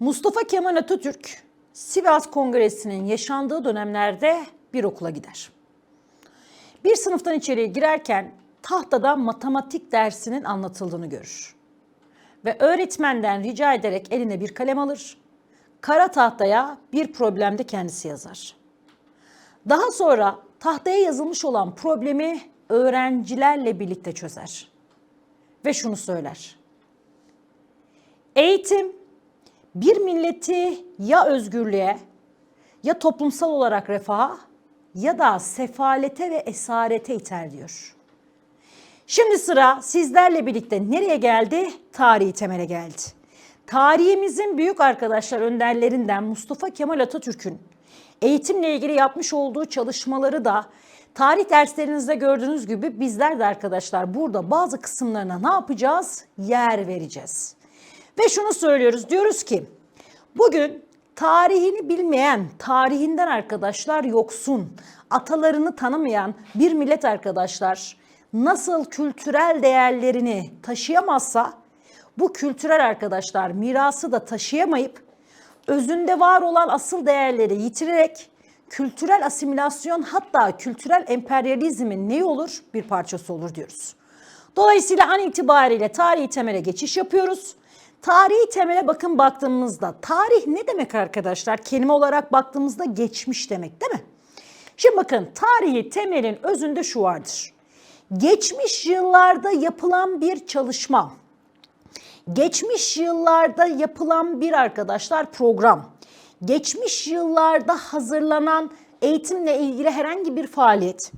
Mustafa Kemal Atatürk Sivas Kongresi'nin yaşandığı dönemlerde bir okula gider. Bir sınıftan içeriye girerken tahtada matematik dersinin anlatıldığını görür. Ve öğretmenden rica ederek eline bir kalem alır. Kara tahtaya bir problemde kendisi yazar. Daha sonra tahtaya yazılmış olan problemi öğrencilerle birlikte çözer. Ve şunu söyler. Eğitim bir milleti ya özgürlüğe ya toplumsal olarak refaha ya da sefalete ve esarete iter diyor. Şimdi sıra sizlerle birlikte nereye geldi? Tarihi temele geldi. Tarihimizin büyük arkadaşlar önderlerinden Mustafa Kemal Atatürk'ün eğitimle ilgili yapmış olduğu çalışmaları da tarih derslerinizde gördüğünüz gibi bizler de arkadaşlar burada bazı kısımlarına ne yapacağız? Yer vereceğiz. Ve şunu söylüyoruz diyoruz ki bugün tarihini bilmeyen, tarihinden arkadaşlar yoksun, atalarını tanımayan bir millet arkadaşlar nasıl kültürel değerlerini taşıyamazsa bu kültürel arkadaşlar mirası da taşıyamayıp özünde var olan asıl değerleri yitirerek kültürel asimilasyon hatta kültürel emperyalizmin neyi olur? Bir parçası olur diyoruz. Dolayısıyla an itibariyle tarihi temele geçiş yapıyoruz. Tarihi temele bakın baktığımızda tarih ne demek arkadaşlar? Kelime olarak baktığımızda geçmiş demek değil mi? Şimdi bakın tarihi temelin özünde şu vardır. Geçmiş yıllarda yapılan bir çalışma, geçmiş yıllarda yapılan bir arkadaşlar program, geçmiş yıllarda hazırlanan eğitimle ilgili herhangi bir faaliyet,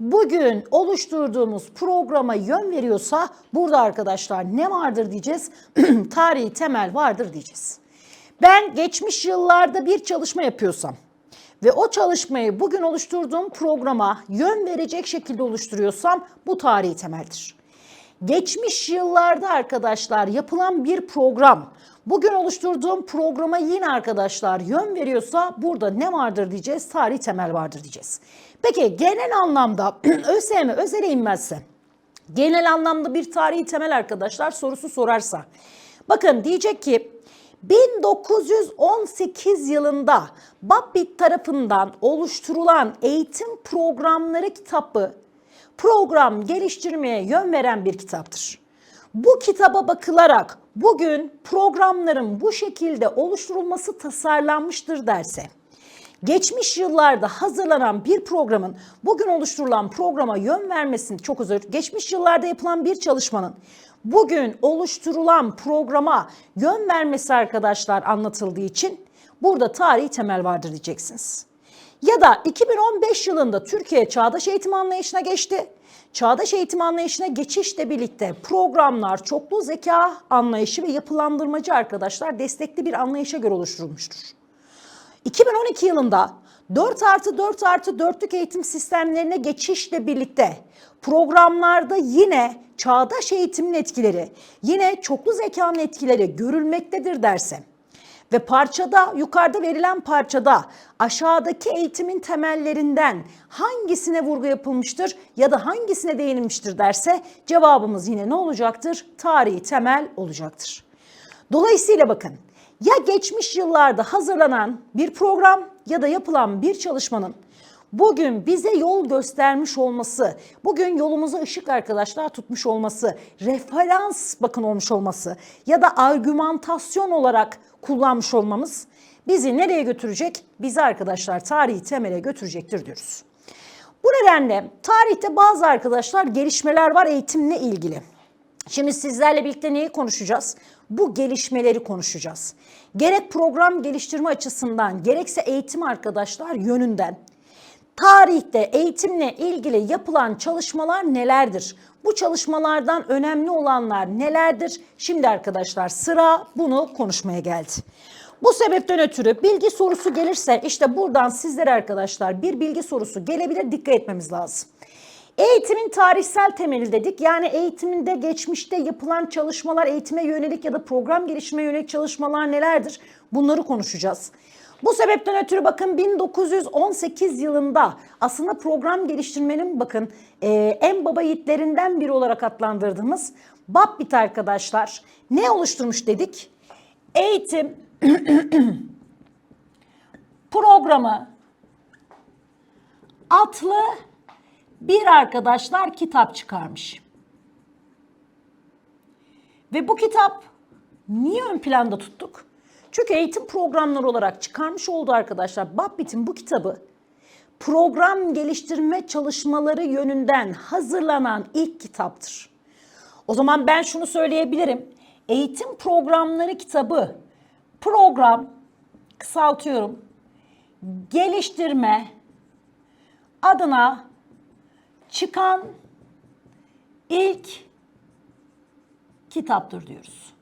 bugün oluşturduğumuz programa yön veriyorsa burada arkadaşlar ne vardır diyeceğiz? Tarihi temel vardır diyeceğiz. Ben geçmiş yıllarda bir çalışma yapıyorsam ve o çalışmayı bugün oluşturduğum programa yön verecek şekilde oluşturuyorsam bu tarihi temeldir. Geçmiş yıllarda arkadaşlar yapılan bir program bugün oluşturduğum programa yine arkadaşlar yön veriyorsa burada ne vardır diyeceğiz? Tarih temel vardır diyeceğiz. Peki genel anlamda ÖSYM özele inmezse genel anlamda bir tarihi temel arkadaşlar sorusu sorarsa bakın diyecek ki 1918 yılında Babbit tarafından oluşturulan eğitim programları kitabı program geliştirmeye yön veren bir kitaptır. Bu kitaba bakılarak bugün programların bu şekilde oluşturulması tasarlanmıştır derse, geçmiş yıllarda hazırlanan bir programın bugün oluşturulan programa yön vermesini çok özür, geçmiş yıllarda yapılan bir çalışmanın bugün oluşturulan programa yön vermesi arkadaşlar anlatıldığı için burada tarihi temel vardır diyeceksiniz. Ya da 2015 yılında Türkiye çağdaş eğitim anlayışına geçti. Çağdaş eğitim anlayışına geçişle birlikte programlar çoklu zeka anlayışı ve yapılandırmacı arkadaşlar destekli bir anlayışa göre oluşturulmuştur. 2012 yılında 4 artı 4 artı 4'lük eğitim sistemlerine geçişle birlikte programlarda yine çağdaş eğitimin etkileri, yine çoklu zekanın etkileri görülmektedir derse ve parçada yukarıda verilen parçada aşağıdaki eğitimin temellerinden hangisine vurgu yapılmıştır ya da hangisine değinilmiştir derse cevabımız yine ne olacaktır? Tarihi temel olacaktır. Dolayısıyla bakın ya geçmiş yıllarda hazırlanan bir program ya da yapılan bir çalışmanın bugün bize yol göstermiş olması, bugün yolumuza ışık arkadaşlar tutmuş olması, referans bakın olmuş olması ya da argümantasyon olarak kullanmış olmamız bizi nereye götürecek? Bizi arkadaşlar tarihi temele götürecektir diyoruz. Bu nedenle tarihte bazı arkadaşlar gelişmeler var eğitimle ilgili. Şimdi sizlerle birlikte neyi konuşacağız? Bu gelişmeleri konuşacağız. Gerek program geliştirme açısından gerekse eğitim arkadaşlar yönünden tarihte eğitimle ilgili yapılan çalışmalar nelerdir? Bu çalışmalardan önemli olanlar nelerdir? Şimdi arkadaşlar sıra bunu konuşmaya geldi. Bu sebepten ötürü bilgi sorusu gelirse işte buradan sizlere arkadaşlar bir bilgi sorusu gelebilir dikkat etmemiz lazım. Eğitimin tarihsel temeli dedik. Yani eğitiminde geçmişte yapılan çalışmalar, eğitime yönelik ya da program gelişime yönelik çalışmalar nelerdir? Bunları konuşacağız. Bu sebepten ötürü bakın 1918 yılında aslında program geliştirmenin bakın e, en baba yiğitlerinden biri olarak adlandırdığımız Babbit arkadaşlar ne oluşturmuş dedik? Eğitim programı atlı bir arkadaşlar kitap çıkarmış. Ve bu kitap niye ön planda tuttuk? Çünkü eğitim programları olarak çıkarmış olduğu arkadaşlar Babbit'in bu kitabı program geliştirme çalışmaları yönünden hazırlanan ilk kitaptır. O zaman ben şunu söyleyebilirim. Eğitim programları kitabı program kısaltıyorum. Geliştirme adına çıkan ilk kitaptır diyoruz.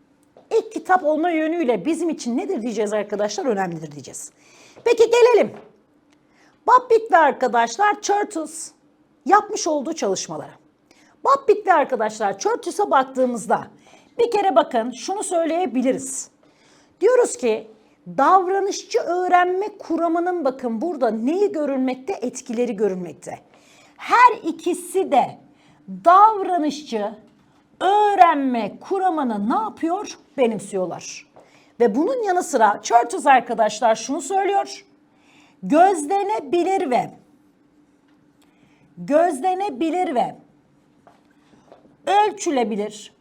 İlk kitap olma yönüyle bizim için nedir diyeceğiz arkadaşlar? Önemlidir diyeceğiz. Peki gelelim. Babbit ve arkadaşlar Churches yapmış olduğu çalışmalara. Babbit ve arkadaşlar Churches'a baktığımızda bir kere bakın şunu söyleyebiliriz. Diyoruz ki davranışçı öğrenme kuramının bakın burada neyi görülmekte? Etkileri görülmekte. Her ikisi de davranışçı öğrenme kuramını ne yapıyor? Benimsiyorlar. Ve bunun yanı sıra Churches arkadaşlar şunu söylüyor. Gözlenebilir ve gözlenebilir ve ölçülebilir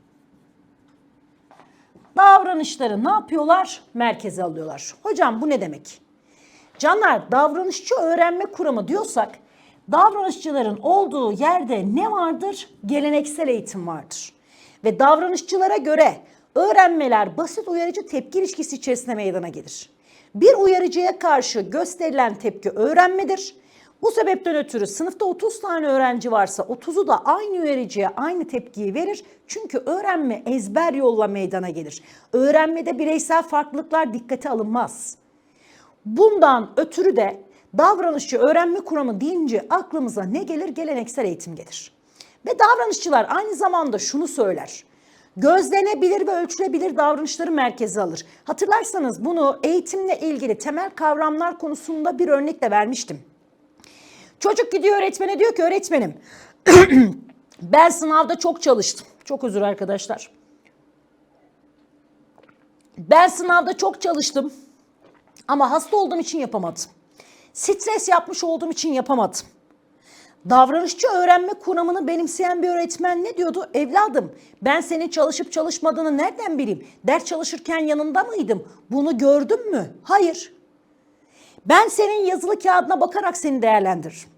davranışları ne yapıyorlar? Merkeze alıyorlar. Hocam bu ne demek? Canlar davranışçı öğrenme kuramı diyorsak davranışçıların olduğu yerde ne vardır? Geleneksel eğitim vardır. Ve davranışçılara göre öğrenmeler basit uyarıcı tepki ilişkisi içerisinde meydana gelir. Bir uyarıcıya karşı gösterilen tepki öğrenmedir. Bu sebepten ötürü sınıfta 30 tane öğrenci varsa 30'u da aynı uyarıcıya aynı tepkiyi verir. Çünkü öğrenme ezber yolla meydana gelir. Öğrenmede bireysel farklılıklar dikkate alınmaz. Bundan ötürü de davranışçı öğrenme kuramı deyince aklımıza ne gelir? Geleneksel eğitim gelir. Ve davranışçılar aynı zamanda şunu söyler. Gözlenebilir ve ölçülebilir davranışları merkeze alır. Hatırlarsanız bunu eğitimle ilgili temel kavramlar konusunda bir örnekle vermiştim. Çocuk gidiyor öğretmene diyor ki öğretmenim ben sınavda çok çalıştım. Çok özür arkadaşlar. Ben sınavda çok çalıştım ama hasta olduğum için yapamadım. Stres yapmış olduğum için yapamadım. Davranışçı öğrenme kuramını benimseyen bir öğretmen ne diyordu? Evladım ben senin çalışıp çalışmadığını nereden bileyim? Ders çalışırken yanında mıydım? Bunu gördün mü? Hayır. Ben senin yazılı kağıdına bakarak seni değerlendiririm.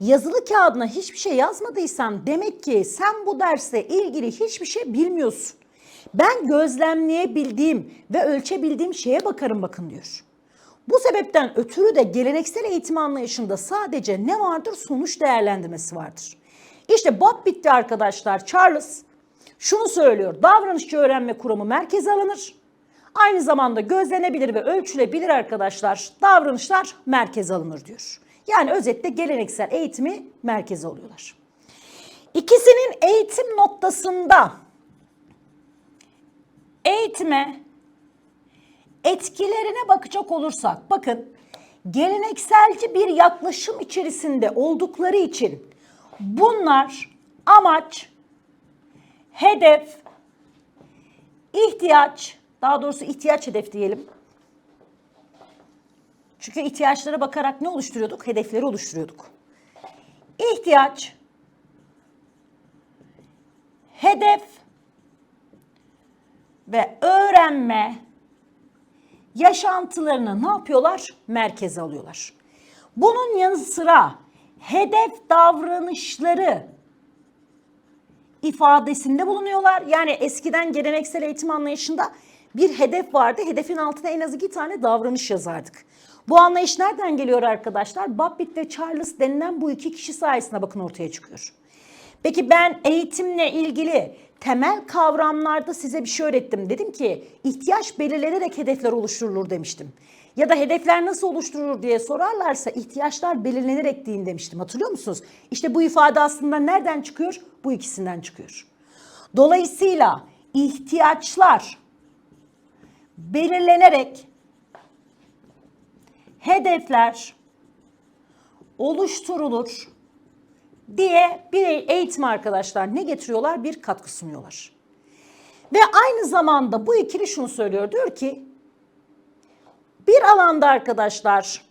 Yazılı kağıdına hiçbir şey yazmadıysan demek ki sen bu derse ilgili hiçbir şey bilmiyorsun. Ben gözlemleyebildiğim ve ölçebildiğim şeye bakarım bakın diyor. Bu sebepten ötürü de geleneksel eğitim anlayışında sadece ne vardır? Sonuç değerlendirmesi vardır. İşte Bob bitti arkadaşlar. Charles şunu söylüyor. Davranışçı öğrenme kuramı merkeze alınır. Aynı zamanda gözlenebilir ve ölçülebilir arkadaşlar davranışlar merkeze alınır diyor. Yani özetle geleneksel eğitimi merkeze alıyorlar. İkisinin eğitim noktasında eğitime etkilerine bakacak olursak bakın gelenekselci bir yaklaşım içerisinde oldukları için bunlar amaç, hedef, ihtiyaç, daha doğrusu ihtiyaç hedef diyelim. Çünkü ihtiyaçlara bakarak ne oluşturuyorduk? Hedefleri oluşturuyorduk. İhtiyaç, hedef ve öğrenme yaşantılarını ne yapıyorlar? Merkeze alıyorlar. Bunun yanı sıra hedef davranışları ifadesinde bulunuyorlar. Yani eskiden geleneksel eğitim anlayışında bir hedef vardı. Hedefin altına en az iki tane davranış yazardık. Bu anlayış nereden geliyor arkadaşlar? Babbit ve Charles denilen bu iki kişi sayesinde bakın ortaya çıkıyor. Peki ben eğitimle ilgili temel kavramlarda size bir şey öğrettim. Dedim ki ihtiyaç belirlenerek hedefler oluşturulur demiştim. Ya da hedefler nasıl oluşturulur diye sorarlarsa ihtiyaçlar belirlenerek deyin demiştim. Hatırlıyor musunuz? İşte bu ifade aslında nereden çıkıyor? Bu ikisinden çıkıyor. Dolayısıyla ihtiyaçlar belirlenerek hedefler oluşturulur diye bir eğitim arkadaşlar ne getiriyorlar? Bir katkı sunuyorlar. Ve aynı zamanda bu ikili şunu söylüyor. Diyor ki Bir alanda arkadaşlar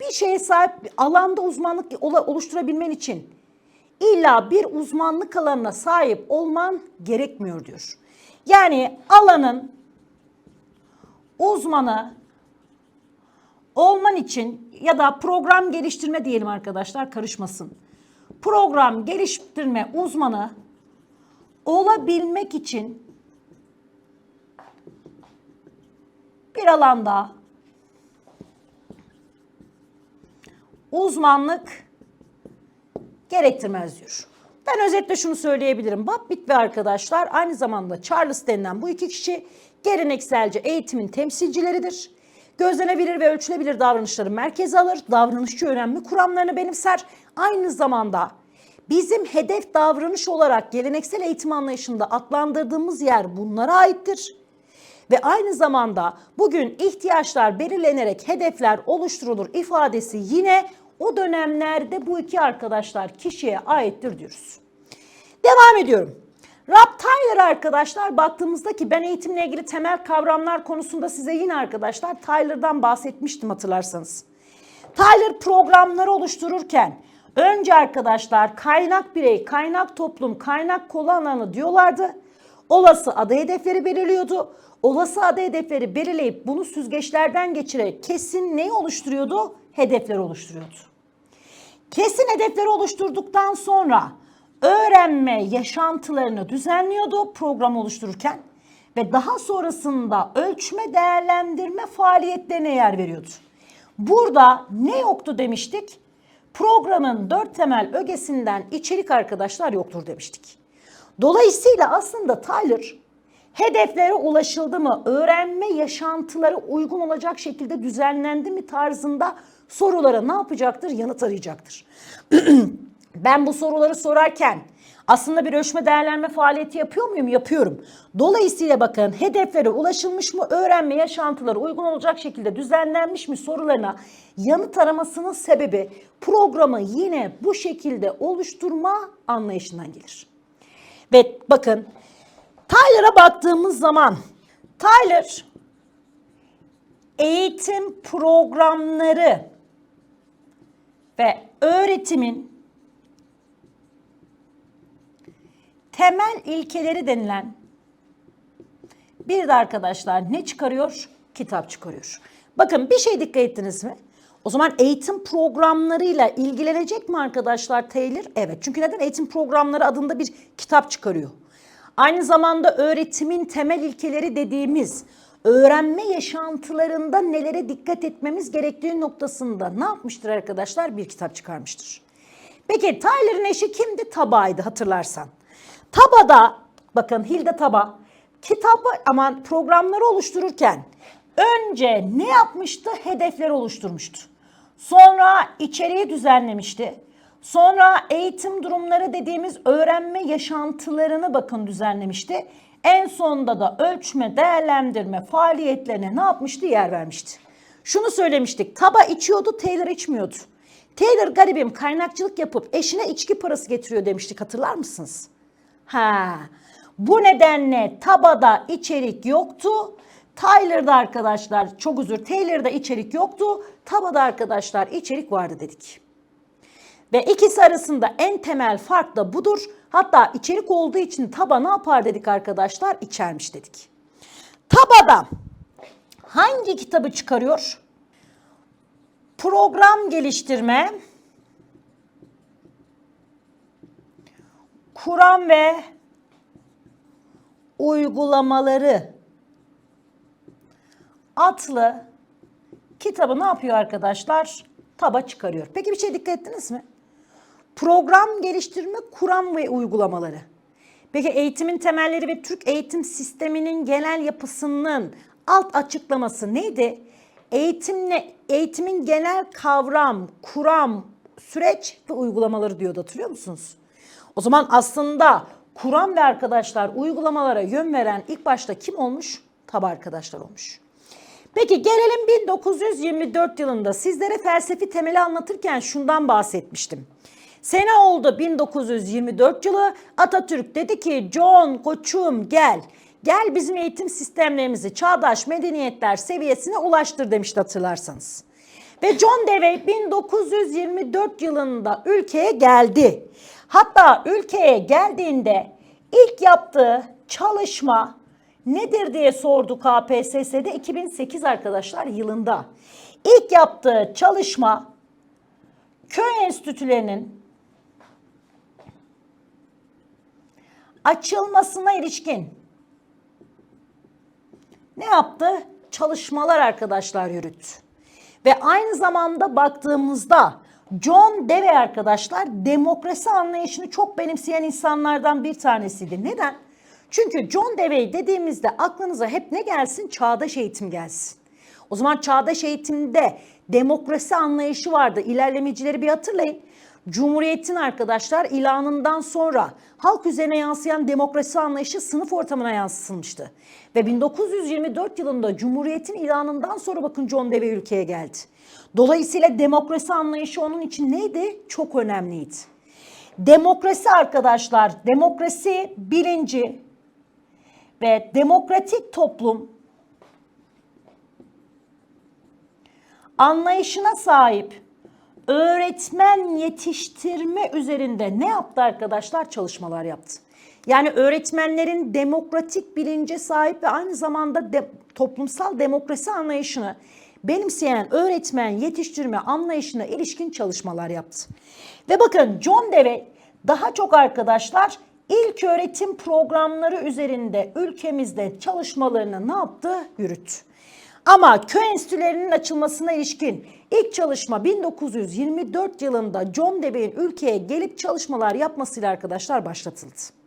bir şeye sahip alanda uzmanlık oluşturabilmen için illa bir uzmanlık alanına sahip olman gerekmiyor diyor. Yani alanın uzmanı olman için ya da program geliştirme diyelim arkadaşlar karışmasın. Program geliştirme uzmanı olabilmek için bir alanda uzmanlık gerektirmez diyor. Ben özetle şunu söyleyebilirim. Buffett ve arkadaşlar aynı zamanda Charles denilen bu iki kişi gelenekselce eğitimin temsilcileridir. Gözlenebilir ve ölçülebilir davranışları merkeze alır. Davranışçı önemli kuramlarını benimser. Aynı zamanda bizim hedef davranış olarak geleneksel eğitim anlayışında adlandırdığımız yer bunlara aittir. Ve aynı zamanda bugün ihtiyaçlar belirlenerek hedefler oluşturulur ifadesi yine o dönemlerde bu iki arkadaşlar kişiye aittir diyoruz. Devam ediyorum. Rob Tyler arkadaşlar baktığımızda ki ben eğitimle ilgili temel kavramlar konusunda size yine arkadaşlar Tyler'dan bahsetmiştim hatırlarsanız. Tyler programları oluştururken önce arkadaşlar kaynak birey, kaynak toplum, kaynak kolu alanı diyorlardı. Olası adı hedefleri belirliyordu. Olası adı hedefleri belirleyip bunu süzgeçlerden geçirerek kesin neyi oluşturuyordu? Hedefler oluşturuyordu. Kesin hedefleri oluşturduktan sonra öğrenme yaşantılarını düzenliyordu program oluştururken ve daha sonrasında ölçme değerlendirme faaliyetlerine yer veriyordu. Burada ne yoktu demiştik? Programın dört temel ögesinden içerik arkadaşlar yoktur demiştik. Dolayısıyla aslında Tyler hedeflere ulaşıldı mı, öğrenme yaşantıları uygun olacak şekilde düzenlendi mi tarzında sorulara ne yapacaktır? Yanıt arayacaktır. ben bu soruları sorarken aslında bir ölçme değerlenme faaliyeti yapıyor muyum? Yapıyorum. Dolayısıyla bakın hedeflere ulaşılmış mı, öğrenme yaşantıları uygun olacak şekilde düzenlenmiş mi sorularına yanıt aramasının sebebi programı yine bu şekilde oluşturma anlayışından gelir. Ve bakın Tyler'a baktığımız zaman Tyler eğitim programları ve öğretimin temel ilkeleri denilen bir de arkadaşlar ne çıkarıyor? Kitap çıkarıyor. Bakın bir şey dikkat ettiniz mi? O zaman eğitim programlarıyla ilgilenecek mi arkadaşlar Taylor? Evet. Çünkü neden? Eğitim programları adında bir kitap çıkarıyor. Aynı zamanda öğretimin temel ilkeleri dediğimiz öğrenme yaşantılarında nelere dikkat etmemiz gerektiği noktasında ne yapmıştır arkadaşlar? Bir kitap çıkarmıştır. Peki Tyler'ın eşi kimdi? Taba'ydı hatırlarsan. Taba'da bakın Hilda Taba kitabı aman programları oluştururken önce ne yapmıştı? Hedefler oluşturmuştu. Sonra içeriği düzenlemişti. Sonra eğitim durumları dediğimiz öğrenme yaşantılarını bakın düzenlemişti. En sonunda da ölçme, değerlendirme faaliyetlerine ne yapmıştı? Yer vermişti. Şunu söylemiştik. Taba içiyordu, Taylor içmiyordu. Taylor garibim kaynakçılık yapıp eşine içki parası getiriyor demiştik hatırlar mısınız? Ha. Bu nedenle tabada içerik yoktu. Tyler'da arkadaşlar çok özür Taylor'da içerik yoktu. Tabada arkadaşlar içerik vardı dedik. Ve ikisi arasında en temel fark da budur. Hatta içerik olduğu için taba ne yapar dedik arkadaşlar? İçermiş dedik. Tabada hangi kitabı çıkarıyor? Program geliştirme, kuram ve uygulamaları adlı kitabı ne yapıyor arkadaşlar? Taba çıkarıyor. Peki bir şey dikkat ettiniz mi? Program geliştirme, kuram ve uygulamaları. Peki eğitimin temelleri ve Türk eğitim sisteminin genel yapısının alt açıklaması neydi? Eğitimle eğitimin genel kavram, kuram, süreç ve uygulamaları diyordu hatırlıyor musunuz? O zaman aslında kuram ve arkadaşlar uygulamalara yön veren ilk başta kim olmuş? Tabi arkadaşlar olmuş. Peki gelelim 1924 yılında sizlere felsefi temeli anlatırken şundan bahsetmiştim. Sene oldu 1924 yılı Atatürk dedi ki John koçum gel Gel bizim eğitim sistemlerimizi çağdaş medeniyetler seviyesine ulaştır demişti hatırlarsanız. Ve John Dewey 1924 yılında ülkeye geldi. Hatta ülkeye geldiğinde ilk yaptığı çalışma nedir diye sordu KPSS'de 2008 arkadaşlar yılında. İlk yaptığı çalışma köy enstitülerinin açılmasına ilişkin ne yaptı? Çalışmalar arkadaşlar yürüttü. Ve aynı zamanda baktığımızda John Dewey arkadaşlar demokrasi anlayışını çok benimseyen insanlardan bir tanesiydi. Neden? Çünkü John Dewey dediğimizde aklınıza hep ne gelsin? Çağdaş eğitim gelsin. O zaman çağdaş eğitimde demokrasi anlayışı vardı. İlerlemecileri bir hatırlayın. Cumhuriyetin arkadaşlar ilanından sonra halk üzerine yansıyan demokrasi anlayışı sınıf ortamına yansıtılmıştı. Ve 1924 yılında Cumhuriyetin ilanından sonra bakın John Dewey ülkeye geldi. Dolayısıyla demokrasi anlayışı onun için neydi? Çok önemliydi. Demokrasi arkadaşlar, demokrasi bilinci ve demokratik toplum anlayışına sahip öğretmen yetiştirme üzerinde ne yaptı arkadaşlar? Çalışmalar yaptı. Yani öğretmenlerin demokratik bilince sahip ve aynı zamanda de, toplumsal demokrasi anlayışını benimseyen öğretmen yetiştirme anlayışına ilişkin çalışmalar yaptı. Ve bakın John Dewey daha çok arkadaşlar ilk öğretim programları üzerinde ülkemizde çalışmalarını ne yaptı? Yürüttü. Ama köy enstitülerinin açılmasına ilişkin ilk çalışma 1924 yılında John Dewey'in ülkeye gelip çalışmalar yapmasıyla arkadaşlar başlatıldı.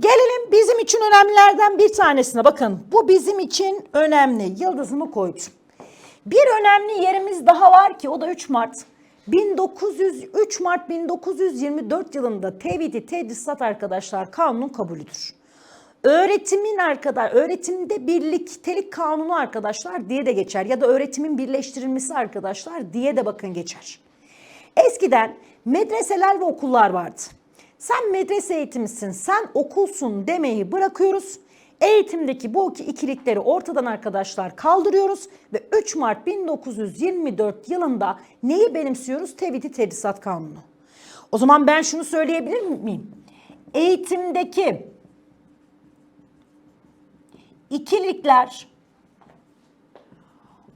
Gelelim bizim için önemlilerden bir tanesine. Bakın bu bizim için önemli. Yıldızımı koydum. Bir önemli yerimiz daha var ki o da 3 Mart. 1903 Mart 1924 yılında tevhidi tedrisat arkadaşlar kanunun kabulüdür. Öğretimin arkadaş, öğretimde birliktelik kanunu arkadaşlar diye de geçer ya da öğretimin birleştirilmesi arkadaşlar diye de bakın geçer. Eskiden medreseler ve okullar vardı. Sen medrese eğitimisin, sen okulsun demeyi bırakıyoruz. Eğitimdeki bu ikilikleri ortadan arkadaşlar kaldırıyoruz ve 3 Mart 1924 yılında neyi benimsiyoruz? Tevhidi Tedrisat Kanunu. O zaman ben şunu söyleyebilir miyim? Eğitimdeki ikilikler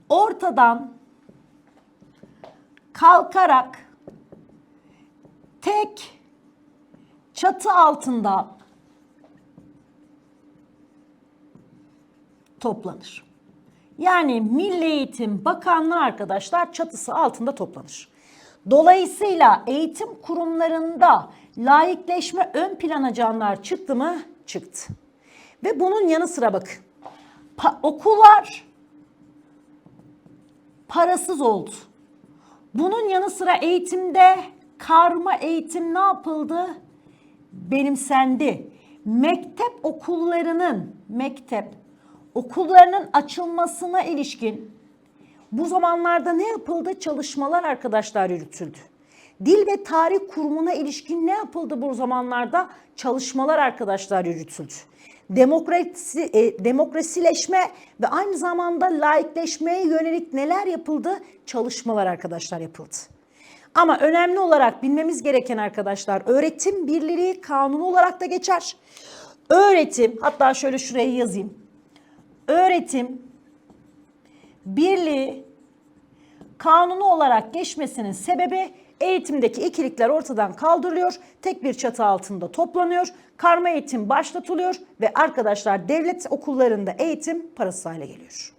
ortadan kalkarak tek çatı altında toplanır. Yani Milli Eğitim Bakanlığı arkadaşlar çatısı altında toplanır. Dolayısıyla eğitim kurumlarında laikleşme ön plana canlar çıktı mı? Çıktı. Ve bunun yanı sıra bakın. Pa- okullar parasız oldu. Bunun yanı sıra eğitimde karma eğitim ne yapıldı? Benimsendi. Mektep okullarının mektep okullarının açılmasına ilişkin bu zamanlarda ne yapıldı? Çalışmalar arkadaşlar yürütüldü. Dil ve Tarih Kurumu'na ilişkin ne yapıldı bu zamanlarda? Çalışmalar arkadaşlar yürütüldü. Demokrasi, e, demokrasileşme ve aynı zamanda laikleşmeye yönelik neler yapıldı? Çalışmalar arkadaşlar yapıldı. Ama önemli olarak bilmemiz gereken arkadaşlar öğretim birliği kanunu olarak da geçer. Öğretim hatta şöyle şuraya yazayım. Öğretim birliği kanunu olarak geçmesinin sebebi eğitimdeki ikilikler ortadan kaldırılıyor. Tek bir çatı altında toplanıyor. Karma eğitim başlatılıyor ve arkadaşlar devlet okullarında eğitim parasız hale geliyor.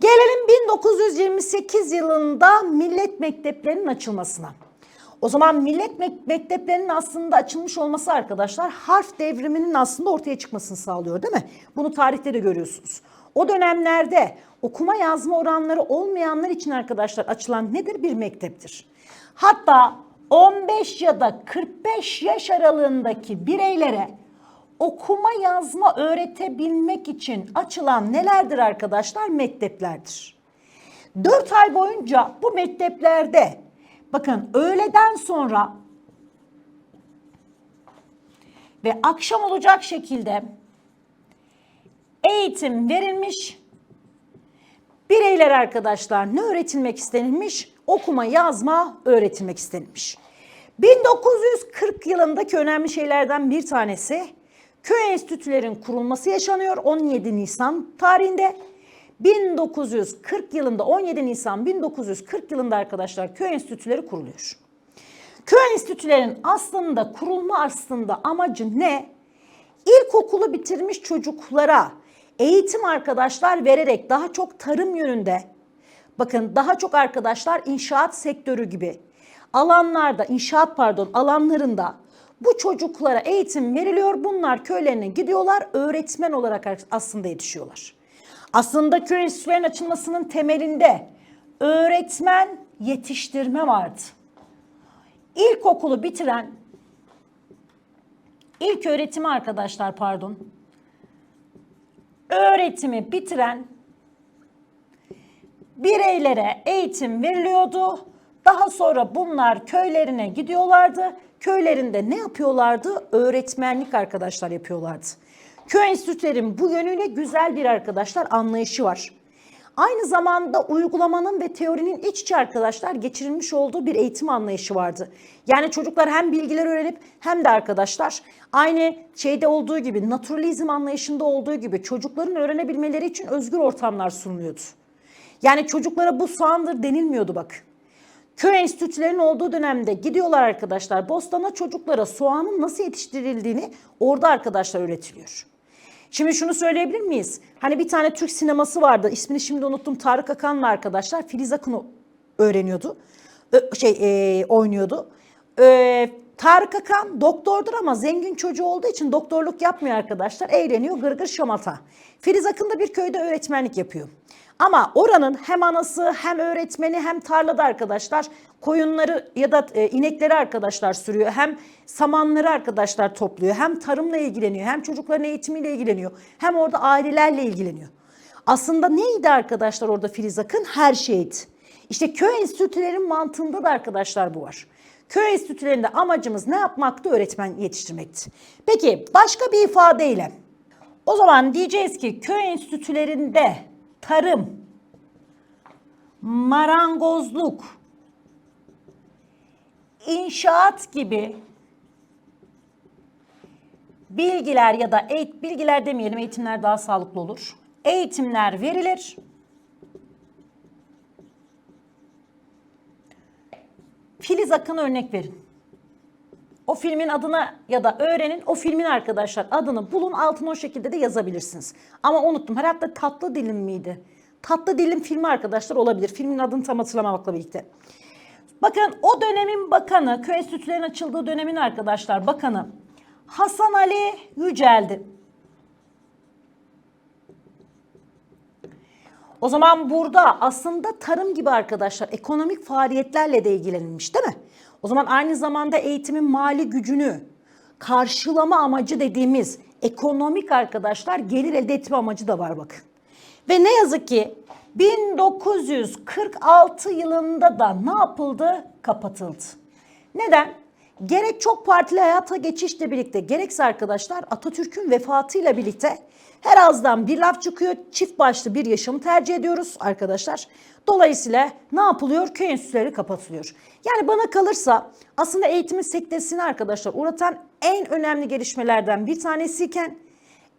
Gelelim 1928 yılında millet mekteplerinin açılmasına. O zaman millet mekteplerinin aslında açılmış olması arkadaşlar harf devriminin aslında ortaya çıkmasını sağlıyor değil mi? Bunu tarihte de görüyorsunuz. O dönemlerde okuma yazma oranları olmayanlar için arkadaşlar açılan nedir? Bir mekteptir. Hatta 15 ya da 45 yaş aralığındaki bireylere okuma yazma öğretebilmek için açılan nelerdir arkadaşlar? Mekteplerdir. 4 ay boyunca bu mekteplerde bakın öğleden sonra ve akşam olacak şekilde eğitim verilmiş. Bireyler arkadaşlar ne öğretilmek istenilmiş? Okuma, yazma öğretilmek istenilmiş. 1940 yılındaki önemli şeylerden bir tanesi köy enstitülerin kurulması yaşanıyor 17 Nisan tarihinde. 1940 yılında 17 Nisan 1940 yılında arkadaşlar köy enstitüleri kuruluyor. Köy enstitülerin aslında kurulma aslında amacı ne? İlkokulu bitirmiş çocuklara eğitim arkadaşlar vererek daha çok tarım yönünde bakın daha çok arkadaşlar inşaat sektörü gibi alanlarda inşaat pardon alanlarında bu çocuklara eğitim veriliyor. Bunlar köylerine gidiyorlar öğretmen olarak aslında yetişiyorlar. Aslında köy enstitülerinin açılmasının temelinde öğretmen yetiştirme vardı. İlkokulu bitiren ilk öğretimi arkadaşlar pardon. Öğretimi bitiren bireylere eğitim veriliyordu. Daha sonra bunlar köylerine gidiyorlardı. Köylerinde ne yapıyorlardı? Öğretmenlik arkadaşlar yapıyorlardı. Köy enstitülerin bu yönüyle güzel bir arkadaşlar anlayışı var. Aynı zamanda uygulamanın ve teorinin iç içe arkadaşlar geçirilmiş olduğu bir eğitim anlayışı vardı. Yani çocuklar hem bilgiler öğrenip hem de arkadaşlar aynı şeyde olduğu gibi naturalizm anlayışında olduğu gibi çocukların öğrenebilmeleri için özgür ortamlar sunuluyordu. Yani çocuklara bu soğandır denilmiyordu bak. Köy enstitülerinin olduğu dönemde gidiyorlar arkadaşlar bostana çocuklara soğanın nasıl yetiştirildiğini orada arkadaşlar öğretiliyor. Şimdi şunu söyleyebilir miyiz? Hani bir tane Türk sineması vardı. İsmini şimdi unuttum. Tarık Akan'la arkadaşlar Filiz Akın'ı öğreniyordu. Ö- şey e, oynuyordu. E, Tarık Akan doktordur ama zengin çocuğu olduğu için doktorluk yapmıyor arkadaşlar. Eğleniyor gırgır şamata. Filiz Akın da bir köyde öğretmenlik yapıyor. Ama oranın hem anası hem öğretmeni hem tarlada arkadaşlar koyunları ya da e, inekleri arkadaşlar sürüyor. Hem samanları arkadaşlar topluyor. Hem tarımla ilgileniyor. Hem çocukların eğitimiyle ilgileniyor. Hem orada ailelerle ilgileniyor. Aslında neydi arkadaşlar orada Filiz Akın? Her şeydi. İşte köy enstitülerin mantığında da arkadaşlar bu var. Köy enstitülerinde amacımız ne yapmaktı? Öğretmen yetiştirmekti. Peki başka bir ifadeyle o zaman diyeceğiz ki köy enstitülerinde tarım, marangozluk, inşaat gibi bilgiler ya da eğit bilgiler demeyelim eğitimler daha sağlıklı olur. Eğitimler verilir. Filiz Akın'a örnek verin. O filmin adına ya da öğrenin o filmin arkadaşlar adını bulun altına o şekilde de yazabilirsiniz. Ama unuttum herhalde tatlı dilim miydi? Tatlı dilim filmi arkadaşlar olabilir. Filmin adını tam hatırlamamakla birlikte. Bakın o dönemin bakanı, köy enstitülerinin açıldığı dönemin arkadaşlar bakanı Hasan Ali Yücel'di. O zaman burada aslında tarım gibi arkadaşlar ekonomik faaliyetlerle de ilgilenilmiş değil mi? O zaman aynı zamanda eğitimin mali gücünü karşılama amacı dediğimiz ekonomik arkadaşlar gelir elde etme amacı da var bakın. Ve ne yazık ki 1946 yılında da ne yapıldı? Kapatıldı. Neden? Gerek çok partili hayata geçişle birlikte gerekse arkadaşlar Atatürk'ün vefatıyla birlikte her ağızdan bir laf çıkıyor. Çift başlı bir yaşamı tercih ediyoruz arkadaşlar. Dolayısıyla ne yapılıyor? Köy enstitüleri kapatılıyor. Yani bana kalırsa aslında eğitimin sektesini arkadaşlar uğratan en önemli gelişmelerden bir tanesiyken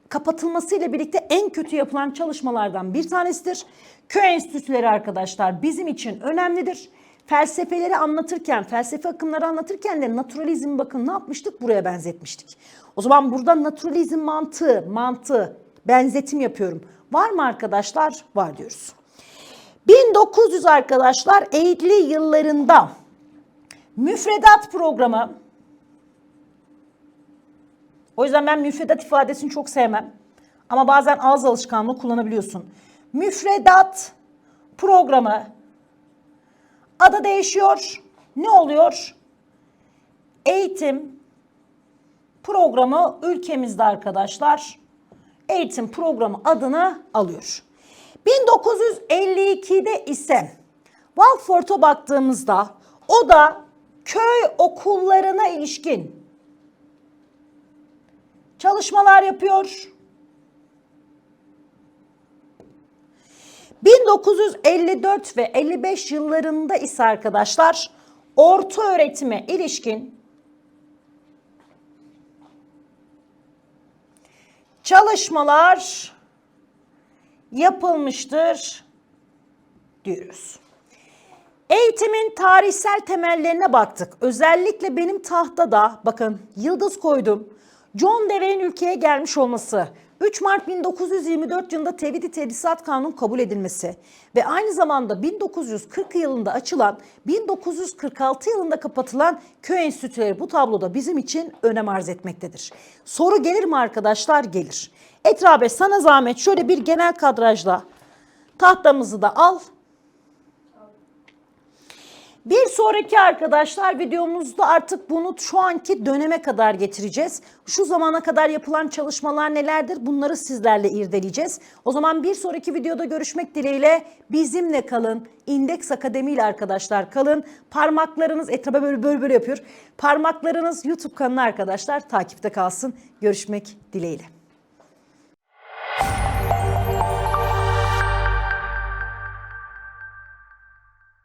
kapatılmasıyla birlikte en kötü yapılan çalışmalardan bir tanesidir. Köy enstitüleri arkadaşlar bizim için önemlidir. Felsefeleri anlatırken, felsefe akımları anlatırken de naturalizm bakın ne yapmıştık? Buraya benzetmiştik. O zaman burada naturalizm mantığı, mantığı, benzetim yapıyorum. Var mı arkadaşlar? Var diyoruz. 1900 arkadaşlar 50 yıllarında müfredat programı o yüzden ben müfredat ifadesini çok sevmem. Ama bazen ağız alışkanlığı kullanabiliyorsun. Müfredat programı adı değişiyor. Ne oluyor? Eğitim programı ülkemizde arkadaşlar eğitim programı adını alıyor. 1952'de ise Walford'a baktığımızda o da köy okullarına ilişkin çalışmalar yapıyor. 1954 ve 55 yıllarında ise arkadaşlar orta öğretime ilişkin çalışmalar yapılmıştır diyoruz. Eğitimin tarihsel temellerine baktık. Özellikle benim tahtada bakın yıldız koydum. John Dewey'in ülkeye gelmiş olması, 3 Mart 1924 yılında Tevhid-i Tedrisat Kanunu kabul edilmesi ve aynı zamanda 1940 yılında açılan, 1946 yılında kapatılan köy enstitüleri bu tabloda bizim için önem arz etmektedir. Soru gelir mi arkadaşlar? Gelir. Etrabe sana zahmet şöyle bir genel kadrajla tahtamızı da al. Bir sonraki arkadaşlar videomuzda artık bunu şu anki döneme kadar getireceğiz. Şu zamana kadar yapılan çalışmalar nelerdir bunları sizlerle irdeleyeceğiz. O zaman bir sonraki videoda görüşmek dileğiyle bizimle kalın. İndeks Akademi ile arkadaşlar kalın. Parmaklarınız etrafa böyle böyle böyle yapıyor. Parmaklarınız YouTube kanalı arkadaşlar takipte kalsın. Görüşmek dileğiyle.